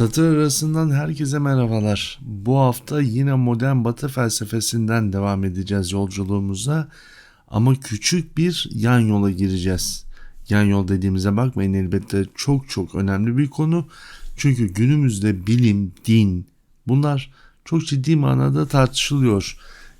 Satır arasından herkese merhabalar. Bu hafta yine modern batı felsefesinden devam edeceğiz yolculuğumuza. Ama küçük bir yan yola gireceğiz. Yan yol dediğimize bakmayın elbette çok çok önemli bir konu. Çünkü günümüzde bilim, din bunlar çok ciddi manada tartışılıyor.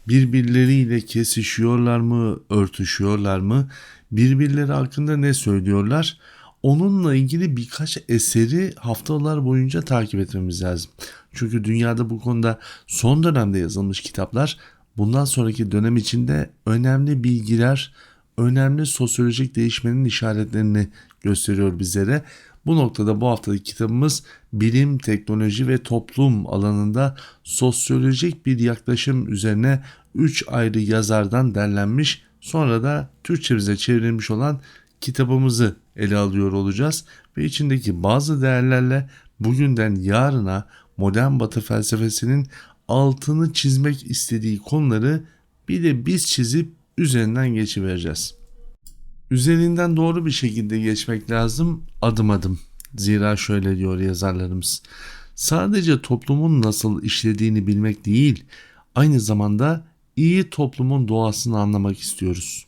Birbirleriyle kesişiyorlar mı, örtüşüyorlar mı? Birbirleri hakkında ne söylüyorlar? Onunla ilgili birkaç eseri haftalar boyunca takip etmemiz lazım. Çünkü dünyada bu konuda son dönemde yazılmış kitaplar bundan sonraki dönem içinde önemli bilgiler, önemli sosyolojik değişmenin işaretlerini gösteriyor bizlere. Bu noktada bu haftaki kitabımız bilim, teknoloji ve toplum alanında sosyolojik bir yaklaşım üzerine 3 ayrı yazardan derlenmiş sonra da Türkçemize çevrilmiş olan kitabımızı ele alıyor olacağız ve içindeki bazı değerlerle bugünden yarına modern batı felsefesinin altını çizmek istediği konuları bir de biz çizip üzerinden geçivereceğiz. Üzerinden doğru bir şekilde geçmek lazım adım adım. Zira şöyle diyor yazarlarımız. Sadece toplumun nasıl işlediğini bilmek değil, aynı zamanda iyi toplumun doğasını anlamak istiyoruz.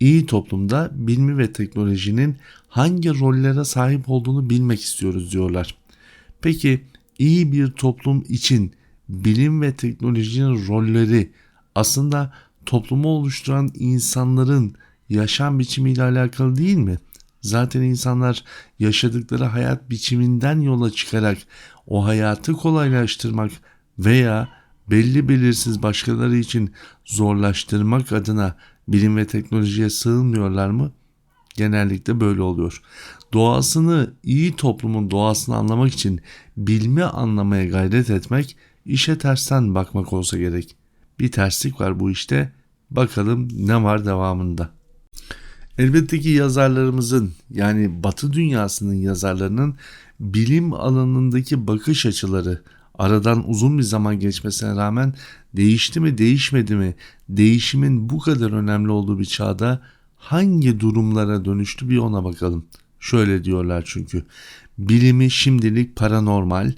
İyi toplumda bilimi ve teknolojinin hangi rollere sahip olduğunu bilmek istiyoruz diyorlar. Peki iyi bir toplum için bilim ve teknolojinin rolleri aslında toplumu oluşturan insanların yaşam biçimiyle alakalı değil mi? Zaten insanlar yaşadıkları hayat biçiminden yola çıkarak o hayatı kolaylaştırmak veya belli belirsiz başkaları için zorlaştırmak adına bilim ve teknolojiye sığınmıyorlar mı? Genellikle böyle oluyor. Doğasını, iyi toplumun doğasını anlamak için bilmi anlamaya gayret etmek işe tersten bakmak olsa gerek. Bir terslik var bu işte. Bakalım ne var devamında. Elbette ki yazarlarımızın yani Batı dünyasının yazarlarının bilim alanındaki bakış açıları aradan uzun bir zaman geçmesine rağmen değişti mi değişmedi mi değişimin bu kadar önemli olduğu bir çağda hangi durumlara dönüştü bir ona bakalım. Şöyle diyorlar çünkü bilimi şimdilik paranormal,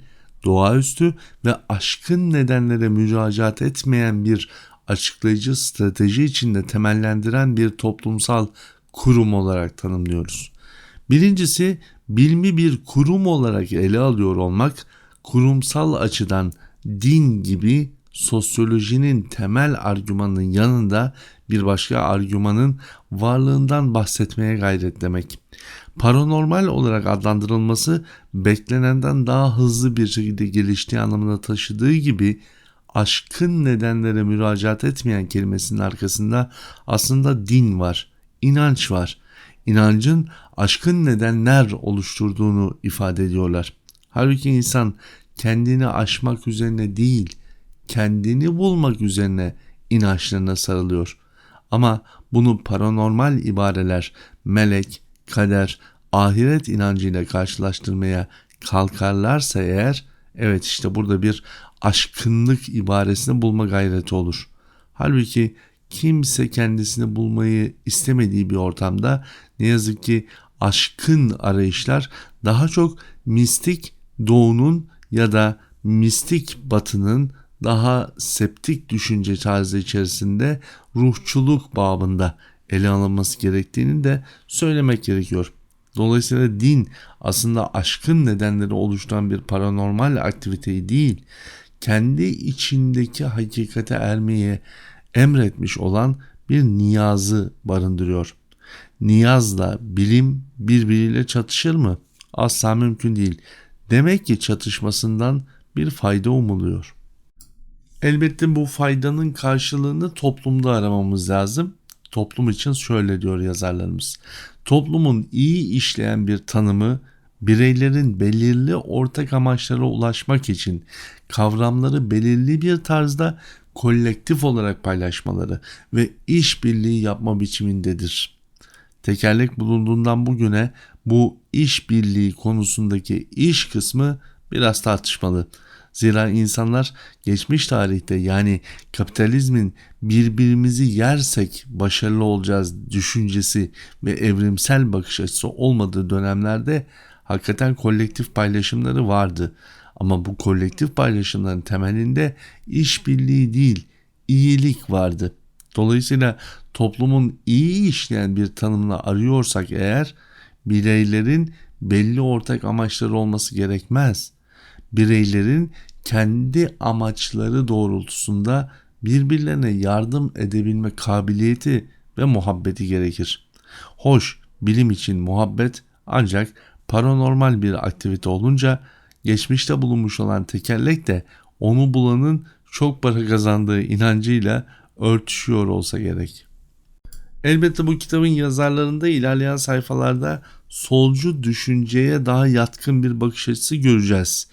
doğaüstü ve aşkın nedenlere müracaat etmeyen bir açıklayıcı strateji içinde temellendiren bir toplumsal kurum olarak tanımlıyoruz. Birincisi bilmi bir kurum olarak ele alıyor olmak kurumsal açıdan din gibi sosyolojinin temel argümanının yanında bir başka argümanın varlığından bahsetmeye gayret demek. Paranormal olarak adlandırılması beklenenden daha hızlı bir şekilde geliştiği anlamına taşıdığı gibi aşkın nedenlere müracaat etmeyen kelimesinin arkasında aslında din var, inanç var. İnancın aşkın nedenler oluşturduğunu ifade ediyorlar. Halbuki insan kendini aşmak üzerine değil, kendini bulmak üzerine inançlarına sarılıyor. Ama bunu paranormal ibareler, melek, kader, ahiret inancıyla karşılaştırmaya kalkarlarsa eğer, evet işte burada bir aşkınlık ibaresini bulma gayreti olur. Halbuki kimse kendisini bulmayı istemediği bir ortamda ne yazık ki aşkın arayışlar daha çok mistik doğunun ya da mistik batının daha septik düşünce tarzı içerisinde ruhçuluk babında ele alınması gerektiğini de söylemek gerekiyor. Dolayısıyla din aslında aşkın nedenleri oluşturan bir paranormal aktiviteyi değil, kendi içindeki hakikate ermeye emretmiş olan bir niyazı barındırıyor. Niyazla bilim birbiriyle çatışır mı? Asla mümkün değil. Demek ki çatışmasından bir fayda umuluyor. Elbette bu faydanın karşılığını toplumda aramamız lazım. Toplum için şöyle diyor yazarlarımız. Toplumun iyi işleyen bir tanımı bireylerin belirli ortak amaçlara ulaşmak için kavramları belirli bir tarzda kolektif olarak paylaşmaları ve işbirliği yapma biçimindedir. Tekerlek bulunduğundan bugüne bu işbirliği konusundaki iş kısmı biraz tartışmalı. Zira insanlar geçmiş tarihte yani kapitalizmin birbirimizi yersek başarılı olacağız düşüncesi ve evrimsel bakış açısı olmadığı dönemlerde hakikaten kolektif paylaşımları vardı. Ama bu kolektif paylaşımların temelinde işbirliği değil, iyilik vardı. Dolayısıyla toplumun iyi işleyen bir tanımla arıyorsak eğer bireylerin belli ortak amaçları olması gerekmez. Bireylerin kendi amaçları doğrultusunda birbirlerine yardım edebilme kabiliyeti ve muhabbeti gerekir. Hoş, bilim için muhabbet ancak paranormal bir aktivite olunca geçmişte bulunmuş olan tekerlek de onu bulanın çok para kazandığı inancıyla örtüşüyor olsa gerek. Elbette bu kitabın yazarlarında ilerleyen sayfalarda solcu düşünceye daha yatkın bir bakış açısı göreceğiz.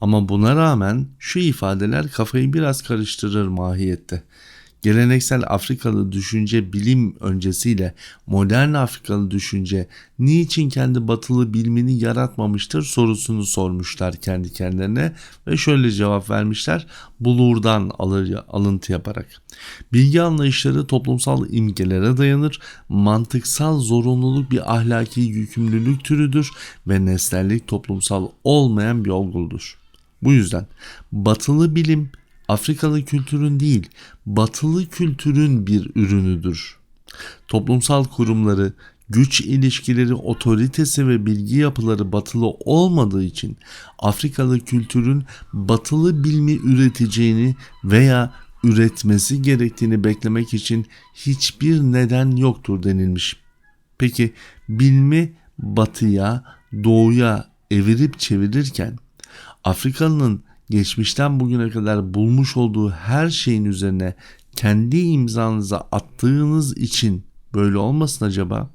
Ama buna rağmen şu ifadeler kafayı biraz karıştırır mahiyette. Geleneksel Afrikalı düşünce bilim öncesiyle modern Afrikalı düşünce niçin kendi batılı bilimini yaratmamıştır sorusunu sormuşlar kendi kendilerine ve şöyle cevap vermişler bulurdan alıntı yaparak. Bilgi anlayışları toplumsal imgelere dayanır, mantıksal zorunluluk bir ahlaki yükümlülük türüdür ve nesnellik toplumsal olmayan bir olgudur. Bu yüzden batılı bilim Afrikalı kültürün değil, batılı kültürün bir ürünüdür. Toplumsal kurumları, güç ilişkileri, otoritesi ve bilgi yapıları batılı olmadığı için Afrikalı kültürün batılı bilmi üreteceğini veya üretmesi gerektiğini beklemek için hiçbir neden yoktur denilmiş. Peki bilmi batıya, doğuya evirip çevirirken Afrikalı'nın geçmişten bugüne kadar bulmuş olduğu her şeyin üzerine kendi imzanızı attığınız için böyle olmasın acaba?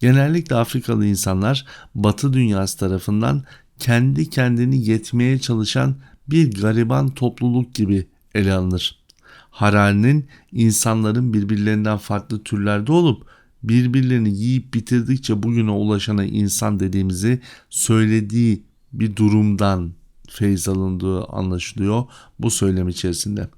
Genellikle Afrikalı insanlar Batı dünyası tarafından kendi kendini yetmeye çalışan bir gariban topluluk gibi ele alınır. Harari'nin insanların birbirlerinden farklı türlerde olup birbirlerini yiyip bitirdikçe bugüne ulaşana insan dediğimizi söylediği bir durumdan feyz alındığı anlaşılıyor bu söylem içerisinde.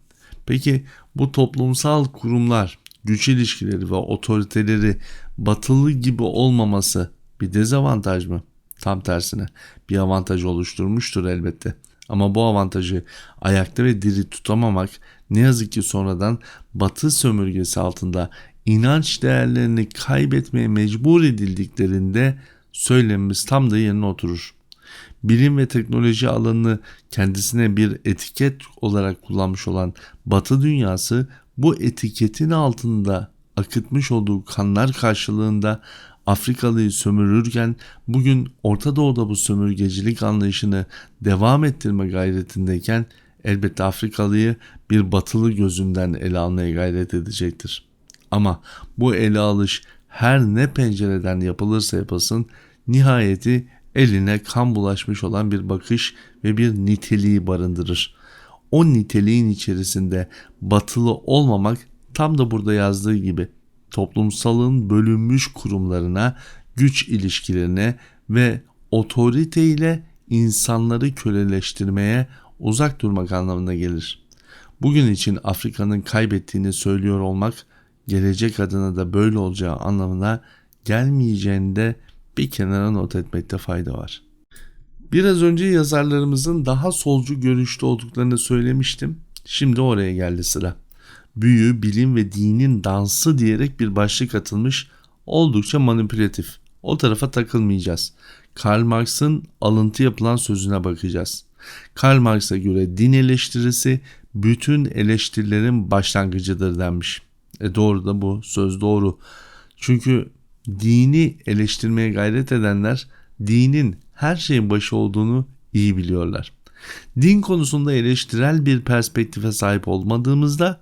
Peki bu toplumsal kurumlar, güç ilişkileri ve otoriteleri batılı gibi olmaması bir dezavantaj mı? Tam tersine bir avantaj oluşturmuştur elbette. Ama bu avantajı ayakta ve diri tutamamak ne yazık ki sonradan batı sömürgesi altında inanç değerlerini kaybetmeye mecbur edildiklerinde söylemimiz tam da yerine oturur bilim ve teknoloji alanını kendisine bir etiket olarak kullanmış olan Batı dünyası bu etiketin altında akıtmış olduğu kanlar karşılığında Afrikalıyı sömürürken bugün Orta Doğu'da bu sömürgecilik anlayışını devam ettirme gayretindeyken elbette Afrikalıyı bir batılı gözünden ele almaya gayret edecektir. Ama bu ele alış her ne pencereden yapılırsa yapılsın nihayeti eline kan bulaşmış olan bir bakış ve bir niteliği barındırır. O niteliğin içerisinde batılı olmamak tam da burada yazdığı gibi toplumsalın bölünmüş kurumlarına, güç ilişkilerine ve otorite ile insanları köleleştirmeye uzak durmak anlamına gelir. Bugün için Afrika'nın kaybettiğini söylüyor olmak gelecek adına da böyle olacağı anlamına gelmeyeceğinde bir kenara not etmekte fayda var. Biraz önce yazarlarımızın daha solcu görüşte olduklarını söylemiştim. Şimdi oraya geldi sıra. Büyü, bilim ve dinin dansı diyerek bir başlık atılmış oldukça manipülatif. O tarafa takılmayacağız. Karl Marx'ın alıntı yapılan sözüne bakacağız. Karl Marx'a göre din eleştirisi bütün eleştirilerin başlangıcıdır denmiş. E doğru da bu söz doğru. Çünkü dini eleştirmeye gayret edenler dinin her şeyin başı olduğunu iyi biliyorlar. Din konusunda eleştirel bir perspektife sahip olmadığımızda,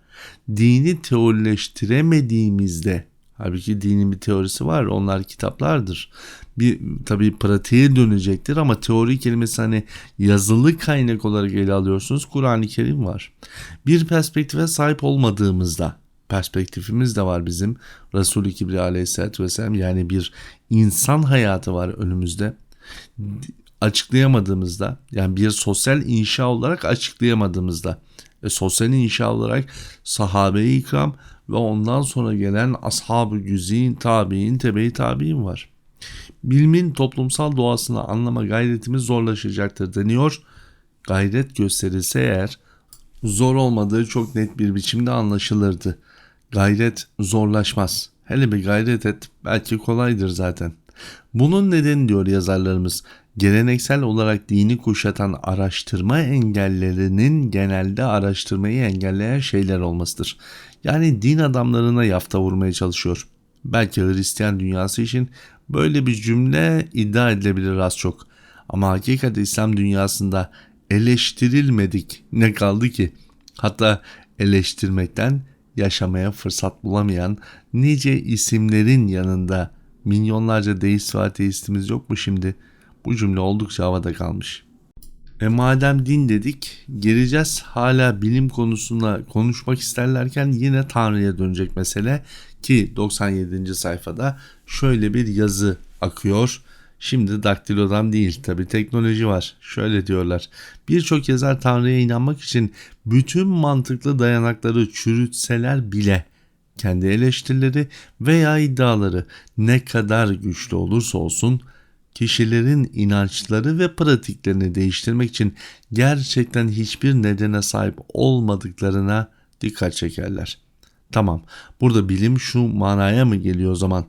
dini teorileştiremediğimizde, halbuki dinin bir teorisi var, onlar kitaplardır. Bir tabii pratiğe dönecektir ama teori kelimesi hani yazılı kaynak olarak ele alıyorsunuz. Kur'an-ı Kerim var. Bir perspektife sahip olmadığımızda perspektifimiz de var bizim. Resul-i Kibri aleyhissalatü vesselam yani bir insan hayatı var önümüzde. açıklayamadığımızda yani bir sosyal inşa olarak açıklayamadığımızda ve sosyal inşa olarak sahabe-i ikram ve ondan sonra gelen ashab-ı güzin, tabi'in, tebe-i tabi'in var. Bilimin toplumsal doğasını anlama gayretimiz zorlaşacaktır deniyor. Gayret gösterilse eğer zor olmadığı çok net bir biçimde anlaşılırdı. Gayret zorlaşmaz. Hele bir gayret et belki kolaydır zaten. Bunun nedeni diyor yazarlarımız geleneksel olarak dini kuşatan araştırma engellerinin genelde araştırmayı engelleyen şeyler olmasıdır. Yani din adamlarına yafta vurmaya çalışıyor. Belki Hristiyan dünyası için böyle bir cümle iddia edilebilir az çok. Ama hakikat İslam dünyasında eleştirilmedik ne kaldı ki? Hatta eleştirmekten yaşamaya fırsat bulamayan nice isimlerin yanında milyonlarca deist ve ateistimiz yok mu şimdi? Bu cümle oldukça havada kalmış. E madem din dedik, geleceğiz hala bilim konusunda konuşmak isterlerken yine Tanrı'ya dönecek mesele ki 97. sayfada şöyle bir yazı akıyor. Şimdi daktilodan değil tabi teknoloji var. Şöyle diyorlar. Birçok yazar Tanrı'ya inanmak için bütün mantıklı dayanakları çürütseler bile kendi eleştirileri veya iddiaları ne kadar güçlü olursa olsun kişilerin inançları ve pratiklerini değiştirmek için gerçekten hiçbir nedene sahip olmadıklarına dikkat çekerler. Tamam burada bilim şu manaya mı geliyor o zaman?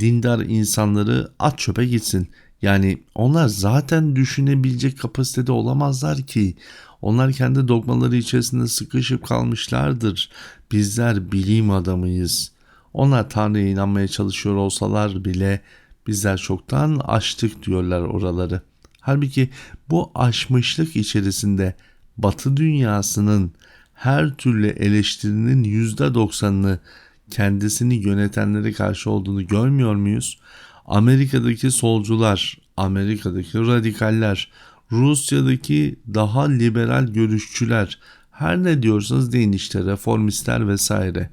Dindar insanları at çöpe gitsin. Yani onlar zaten düşünebilecek kapasitede olamazlar ki. Onlar kendi dogmaları içerisinde sıkışıp kalmışlardır. Bizler bilim adamıyız. Onlar Tanrı'ya inanmaya çalışıyor olsalar bile bizler çoktan aştık diyorlar oraları. Halbuki bu aşmışlık içerisinde Batı dünyasının her türlü eleştirinin %90'ını kendisini yönetenlere karşı olduğunu görmüyor muyuz? Amerika'daki solcular, Amerika'daki radikaller, Rusya'daki daha liberal görüşçüler, her ne diyorsanız deyin işte reformistler vesaire.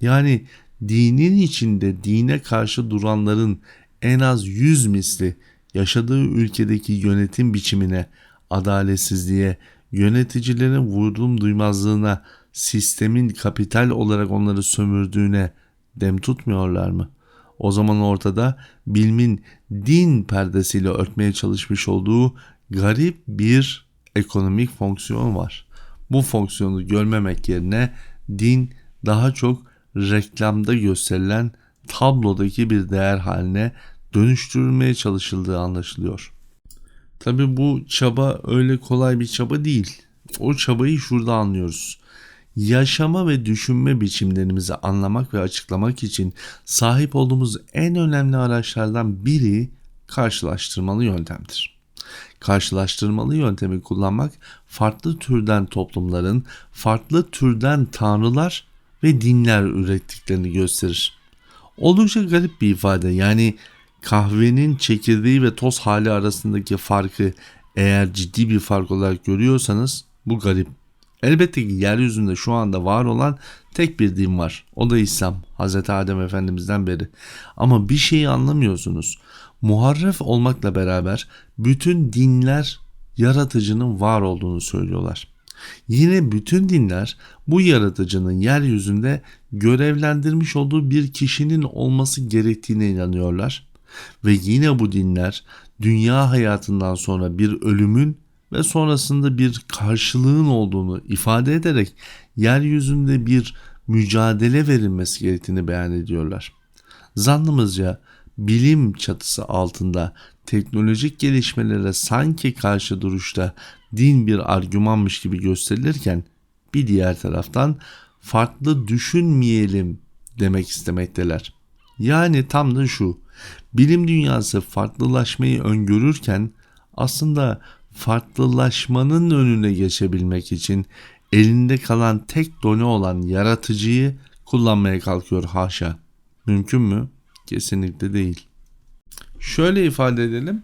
Yani dinin içinde dine karşı duranların en az yüz misli yaşadığı ülkedeki yönetim biçimine, adaletsizliğe, yöneticilerin vurdum duymazlığına, sistemin kapital olarak onları sömürdüğüne dem tutmuyorlar mı? O zaman ortada bilimin din perdesiyle örtmeye çalışmış olduğu garip bir ekonomik fonksiyon var. Bu fonksiyonu görmemek yerine din daha çok reklamda gösterilen tablodaki bir değer haline dönüştürülmeye çalışıldığı anlaşılıyor. Tabi bu çaba öyle kolay bir çaba değil. O çabayı şurada anlıyoruz. Yaşama ve düşünme biçimlerimizi anlamak ve açıklamak için sahip olduğumuz en önemli araçlardan biri karşılaştırmalı yöntemdir. Karşılaştırmalı yöntemi kullanmak farklı türden toplumların, farklı türden tanrılar ve dinler ürettiklerini gösterir. Oldukça garip bir ifade yani kahvenin çekirdeği ve toz hali arasındaki farkı eğer ciddi bir fark olarak görüyorsanız bu garip. Elbette ki yeryüzünde şu anda var olan tek bir din var. O da İslam. Hz. Adem Efendimiz'den beri. Ama bir şeyi anlamıyorsunuz. Muharref olmakla beraber bütün dinler yaratıcının var olduğunu söylüyorlar. Yine bütün dinler bu yaratıcının yeryüzünde görevlendirmiş olduğu bir kişinin olması gerektiğine inanıyorlar. Ve yine bu dinler dünya hayatından sonra bir ölümün ve sonrasında bir karşılığın olduğunu ifade ederek yeryüzünde bir mücadele verilmesi gerektiğini beyan ediyorlar. Zannımızca bilim çatısı altında teknolojik gelişmelere sanki karşı duruşta din bir argümanmış gibi gösterilirken bir diğer taraftan farklı düşünmeyelim demek istemekteler. Yani tam da şu. Bilim dünyası farklılaşmayı öngörürken aslında farklılaşmanın önüne geçebilmek için elinde kalan tek done olan yaratıcıyı kullanmaya kalkıyor haşa. Mümkün mü? Kesinlikle değil. Şöyle ifade edelim.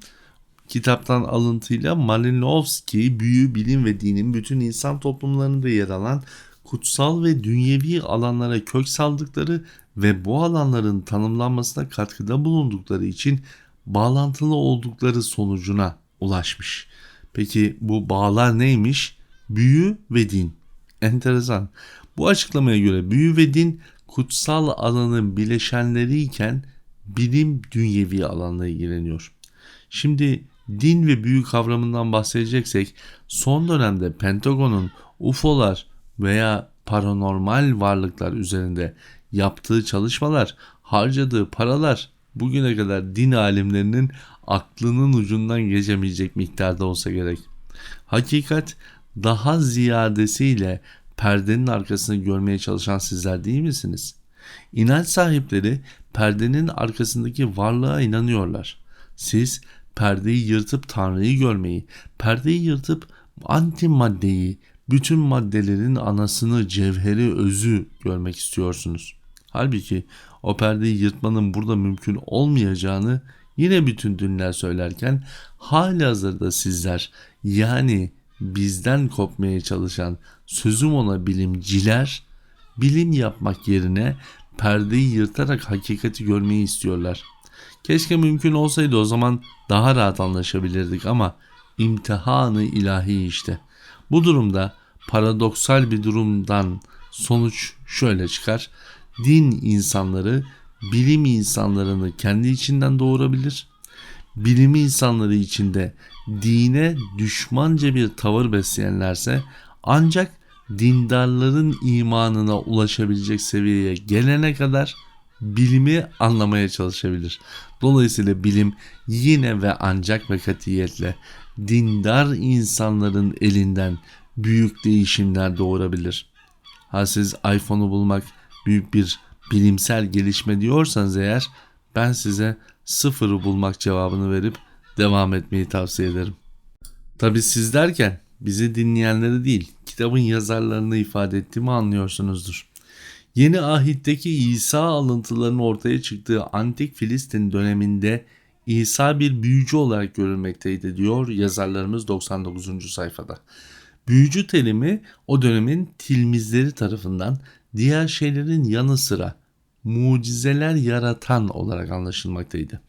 Kitaptan alıntıyla Malinowski büyü, bilim ve dinin bütün insan toplumlarında yer alan kutsal ve dünyevi alanlara kök saldıkları ve bu alanların tanımlanmasına katkıda bulundukları için bağlantılı oldukları sonucuna ulaşmış. Peki bu bağlar neymiş? Büyü ve din. Enteresan. Bu açıklamaya göre büyü ve din kutsal alanın bileşenleriyken bilim dünyevi alanla ilgileniyor. Şimdi din ve büyü kavramından bahsedeceksek son dönemde Pentagon'un UFO'lar veya paranormal varlıklar üzerinde yaptığı çalışmalar, harcadığı paralar bugüne kadar din alimlerinin aklının ucundan geçemeyecek miktarda olsa gerek. Hakikat daha ziyadesiyle perdenin arkasını görmeye çalışan sizler değil misiniz? İnanç sahipleri perdenin arkasındaki varlığa inanıyorlar. Siz perdeyi yırtıp Tanrı'yı görmeyi, perdeyi yırtıp anti maddeyi, bütün maddelerin anasını, cevheri, özü görmek istiyorsunuz. Halbuki o perdeyi yırtmanın burada mümkün olmayacağını yine bütün dinler söylerken hali hazırda sizler yani bizden kopmaya çalışan sözüm ona bilimciler bilim yapmak yerine perdeyi yırtarak hakikati görmeyi istiyorlar. Keşke mümkün olsaydı o zaman daha rahat anlaşabilirdik ama imtihanı ilahi işte. Bu durumda paradoksal bir durumdan sonuç şöyle çıkar. Din insanları bilim insanlarını kendi içinden doğurabilir. Bilim insanları içinde dine düşmanca bir tavır besleyenlerse ancak dindarların imanına ulaşabilecek seviyeye gelene kadar bilimi anlamaya çalışabilir. Dolayısıyla bilim yine ve ancak ve katiyetle dindar insanların elinden büyük değişimler doğurabilir. Ha siz iPhone'u bulmak büyük bir bilimsel gelişme diyorsanız eğer ben size sıfırı bulmak cevabını verip devam etmeyi tavsiye ederim. Tabi siz derken bizi dinleyenleri değil kitabın yazarlarını ifade ettiğimi anlıyorsunuzdur. Yeni ahitteki İsa alıntılarının ortaya çıktığı antik Filistin döneminde İsa bir büyücü olarak görülmekteydi diyor yazarlarımız 99. sayfada. Büyücü terimi o dönemin tilmizleri tarafından diğer şeylerin yanı sıra mucizeler yaratan olarak anlaşılmaktaydı.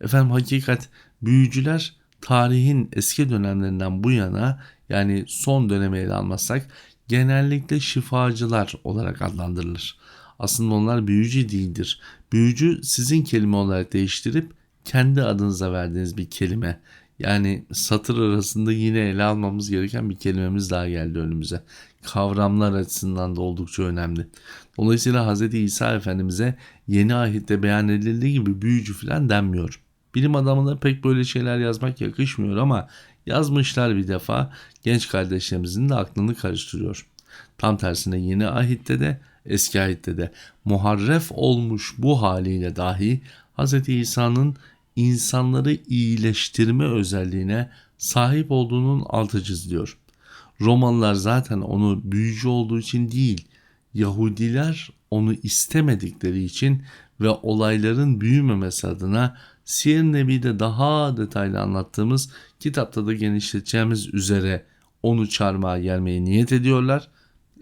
Efendim hakikat büyücüler tarihin eski dönemlerinden bu yana yani son döneme ele almazsak genellikle şifacılar olarak adlandırılır. Aslında onlar büyücü değildir. Büyücü sizin kelime olarak değiştirip kendi adınıza verdiğiniz bir kelime. Yani satır arasında yine ele almamız gereken bir kelimemiz daha geldi önümüze. Kavramlar açısından da oldukça önemli. Dolayısıyla Hz. İsa Efendimiz'e yeni ahitte beyan edildiği gibi büyücü falan denmiyor. Bilim adamına pek böyle şeyler yazmak yakışmıyor ama yazmışlar bir defa genç kardeşlerimizin de aklını karıştırıyor. Tam tersine yeni ahitte de eski ahitte de muharref olmuş bu haliyle dahi Hz. İsa'nın insanları iyileştirme özelliğine sahip olduğunun altı çiziliyor. Romalılar zaten onu büyücü olduğu için değil, Yahudiler onu istemedikleri için ve olayların büyümemesi adına Siyer Nebi'de daha detaylı anlattığımız kitapta da genişleteceğimiz üzere onu çarmıha gelmeye niyet ediyorlar.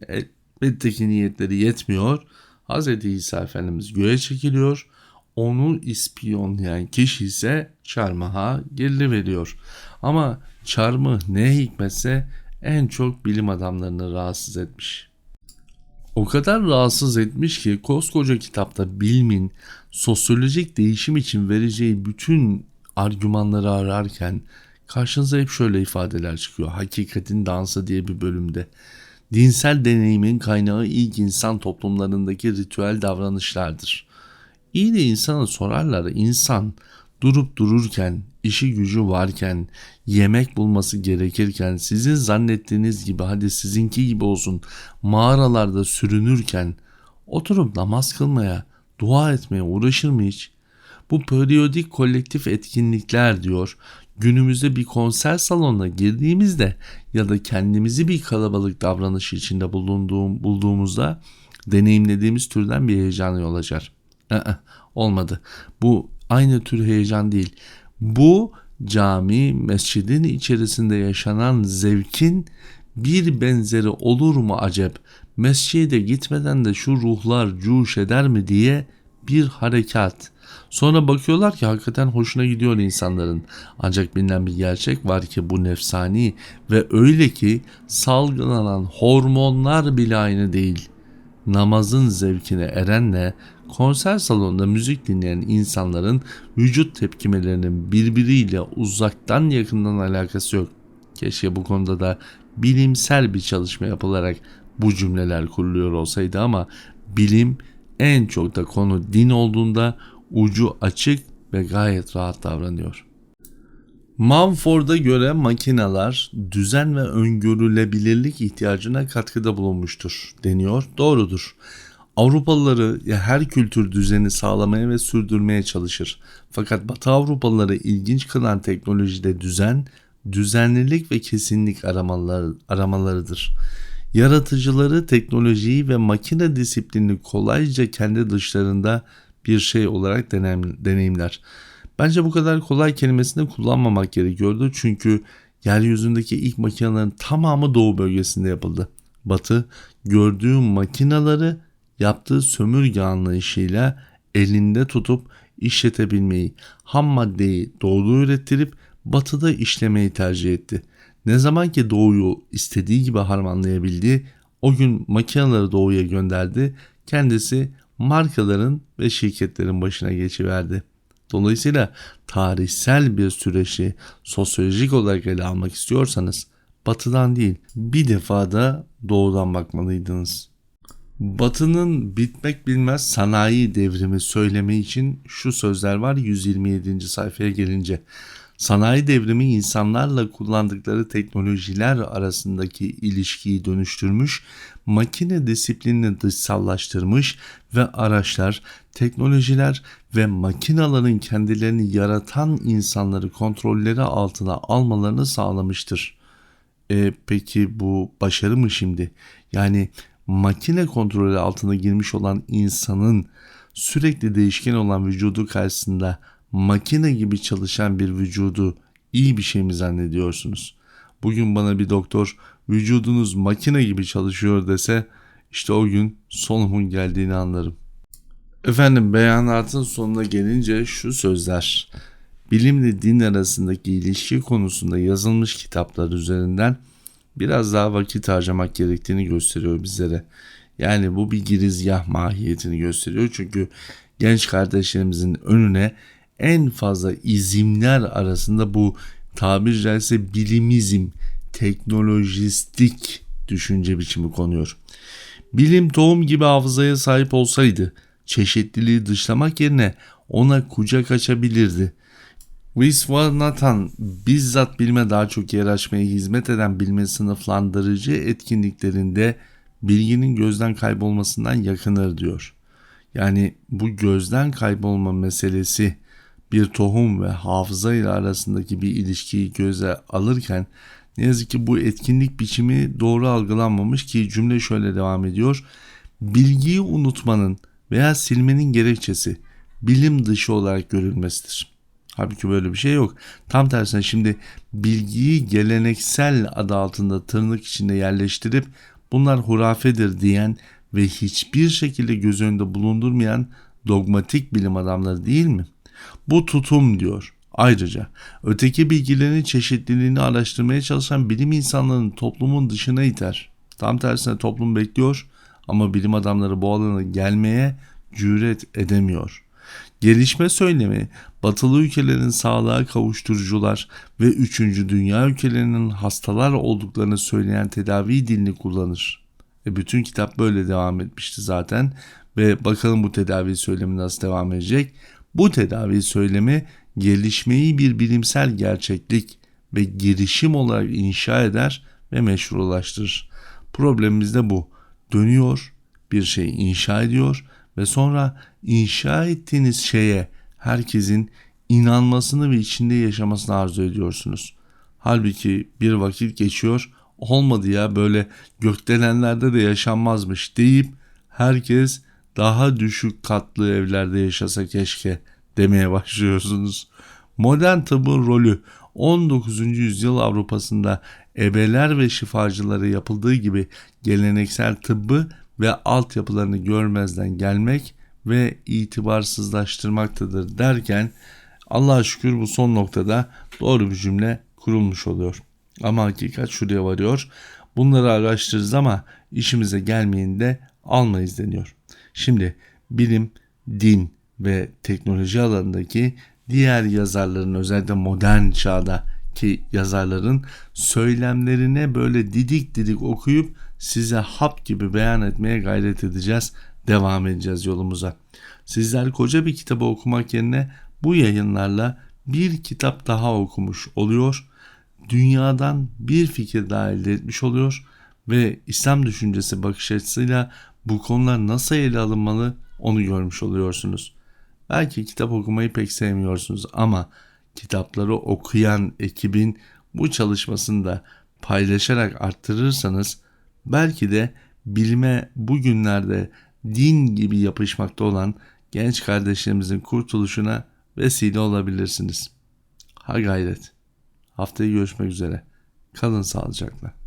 Elbette ki niyetleri yetmiyor. Hz. İsa Efendimiz göğe çekiliyor. Onu ispiyonlayan kişi ise çarmıha geri veriyor. Ama çarmıh ne hikmetse en çok bilim adamlarını rahatsız etmiş. O kadar rahatsız etmiş ki koskoca kitapta bilimin sosyolojik değişim için vereceği bütün argümanları ararken karşınıza hep şöyle ifadeler çıkıyor. Hakikatin dansı diye bir bölümde. Dinsel deneyimin kaynağı ilk insan toplumlarındaki ritüel davranışlardır. İyi de insana sorarlar insan durup dururken, işi gücü varken, yemek bulması gerekirken, sizin zannettiğiniz gibi hadi sizinki gibi olsun mağaralarda sürünürken oturup namaz kılmaya, dua etmeye uğraşır mı hiç? Bu periyodik kolektif etkinlikler diyor. Günümüzde bir konser salonuna girdiğimizde ya da kendimizi bir kalabalık davranış içinde bulunduğum, bulduğumuzda deneyimlediğimiz türden bir heyecan yol açar. Olmadı. Bu aynı tür heyecan değil. Bu cami, mescidin içerisinde yaşanan zevkin bir benzeri olur mu acep? Mescide gitmeden de şu ruhlar cuş eder mi diye bir harekat. Sonra bakıyorlar ki hakikaten hoşuna gidiyor insanların. Ancak bilinen bir gerçek var ki bu nefsani ve öyle ki salgılanan hormonlar bile aynı değil. Namazın zevkine erenle konser salonunda müzik dinleyen insanların vücut tepkimelerinin birbiriyle uzaktan yakından alakası yok. Keşke bu konuda da bilimsel bir çalışma yapılarak bu cümleler kuruluyor olsaydı ama bilim en çok da konu din olduğunda ucu açık ve gayet rahat davranıyor. Mumford'a göre makineler düzen ve öngörülebilirlik ihtiyacına katkıda bulunmuştur deniyor. Doğrudur. Avrupalıları ya her kültür düzeni sağlamaya ve sürdürmeye çalışır. Fakat Batı Avrupalıları ilginç kılan teknolojide düzen, düzenlilik ve kesinlik aramaları, aramalarıdır. Yaratıcıları teknolojiyi ve makine disiplinini kolayca kendi dışlarında bir şey olarak deneyim, deneyimler. Bence bu kadar kolay kelimesini kullanmamak gerekiyordu çünkü yeryüzündeki ilk makinelerin tamamı doğu bölgesinde yapıldı. Batı gördüğü makinaları yaptığı sömürge anlayışıyla elinde tutup işletebilmeyi, ham maddeyi doğuda ürettirip batıda işlemeyi tercih etti. Ne zaman ki doğuyu istediği gibi harmanlayabildi, o gün makineleri doğuya gönderdi, kendisi markaların ve şirketlerin başına geçiverdi. Dolayısıyla tarihsel bir süreci sosyolojik olarak ele almak istiyorsanız batıdan değil bir defa da doğudan bakmalıydınız. Batı'nın bitmek bilmez sanayi devrimi söylemi için şu sözler var 127. sayfaya gelince. Sanayi devrimi insanlarla kullandıkları teknolojiler arasındaki ilişkiyi dönüştürmüş, makine disiplinini dışsallaştırmış ve araçlar, teknolojiler ve makinaların kendilerini yaratan insanları kontrolleri altına almalarını sağlamıştır. E, peki bu başarı mı şimdi? Yani makine kontrolü altına girmiş olan insanın sürekli değişken olan vücudu karşısında makine gibi çalışan bir vücudu iyi bir şey mi zannediyorsunuz? Bugün bana bir doktor vücudunuz makine gibi çalışıyor dese işte o gün sonumun geldiğini anlarım. Efendim beyanatın sonuna gelince şu sözler. Bilimle din arasındaki ilişki konusunda yazılmış kitaplar üzerinden biraz daha vakit harcamak gerektiğini gösteriyor bizlere. Yani bu bir girizgah mahiyetini gösteriyor. Çünkü genç kardeşlerimizin önüne en fazla izimler arasında bu tabiri caizse bilimizm, teknolojistik düşünce biçimi konuyor. Bilim tohum gibi hafızaya sahip olsaydı çeşitliliği dışlamak yerine ona kucak açabilirdi. Viswanathan bizzat bilme daha çok yer açmaya hizmet eden bilme sınıflandırıcı etkinliklerinde bilginin gözden kaybolmasından yakınır diyor. Yani bu gözden kaybolma meselesi bir tohum ve hafıza ile arasındaki bir ilişkiyi göze alırken ne yazık ki bu etkinlik biçimi doğru algılanmamış ki cümle şöyle devam ediyor. Bilgiyi unutmanın veya silmenin gerekçesi bilim dışı olarak görülmesidir. Halbuki böyle bir şey yok. Tam tersine şimdi bilgiyi geleneksel adı altında tırnak içinde yerleştirip bunlar hurafedir diyen ve hiçbir şekilde göz önünde bulundurmayan dogmatik bilim adamları değil mi? Bu tutum diyor. Ayrıca öteki bilgilerin çeşitliliğini araştırmaya çalışan bilim insanlarının toplumun dışına iter. Tam tersine toplum bekliyor ama bilim adamları bu alana gelmeye cüret edemiyor. Gelişme söylemi batılı ülkelerin sağlığa kavuşturucular ve 3. dünya ülkelerinin hastalar olduklarını söyleyen tedavi dilini kullanır. E bütün kitap böyle devam etmişti zaten ve bakalım bu tedavi söylemi nasıl devam edecek. Bu tedavi söylemi gelişmeyi bir bilimsel gerçeklik ve girişim olarak inşa eder ve meşrulaştırır. Problemimiz de bu. Dönüyor, bir şey inşa ediyor ve sonra inşa ettiğiniz şeye herkesin inanmasını ve içinde yaşamasını arzu ediyorsunuz. Halbuki bir vakit geçiyor, olmadı ya böyle gökdelenlerde de yaşanmazmış deyip herkes daha düşük katlı evlerde yaşasa keşke demeye başlıyorsunuz. Modern tıbbın rolü 19. yüzyıl Avrupa'sında ebeler ve şifacıları yapıldığı gibi geleneksel tıbbı ve altyapılarını görmezden gelmek ve itibarsızlaştırmaktadır derken Allah'a şükür bu son noktada doğru bir cümle kurulmuş oluyor. Ama hakikat şuraya varıyor. Bunları araştırırız ama işimize gelmeyinde almayız deniyor. Şimdi bilim, din ve teknoloji alanındaki diğer yazarların özellikle modern çağda ki yazarların söylemlerine böyle didik didik okuyup size hap gibi beyan etmeye gayret edeceğiz. Devam edeceğiz yolumuza. Sizler koca bir kitabı okumak yerine bu yayınlarla bir kitap daha okumuş oluyor. Dünyadan bir fikir daha elde etmiş oluyor ve İslam düşüncesi bakış açısıyla bu konular nasıl ele alınmalı onu görmüş oluyorsunuz. Belki kitap okumayı pek sevmiyorsunuz ama kitapları okuyan ekibin bu çalışmasını da paylaşarak arttırırsanız belki de bilime bugünlerde din gibi yapışmakta olan genç kardeşlerimizin kurtuluşuna vesile olabilirsiniz. Ha gayret. Haftaya görüşmek üzere. Kalın sağlıcakla.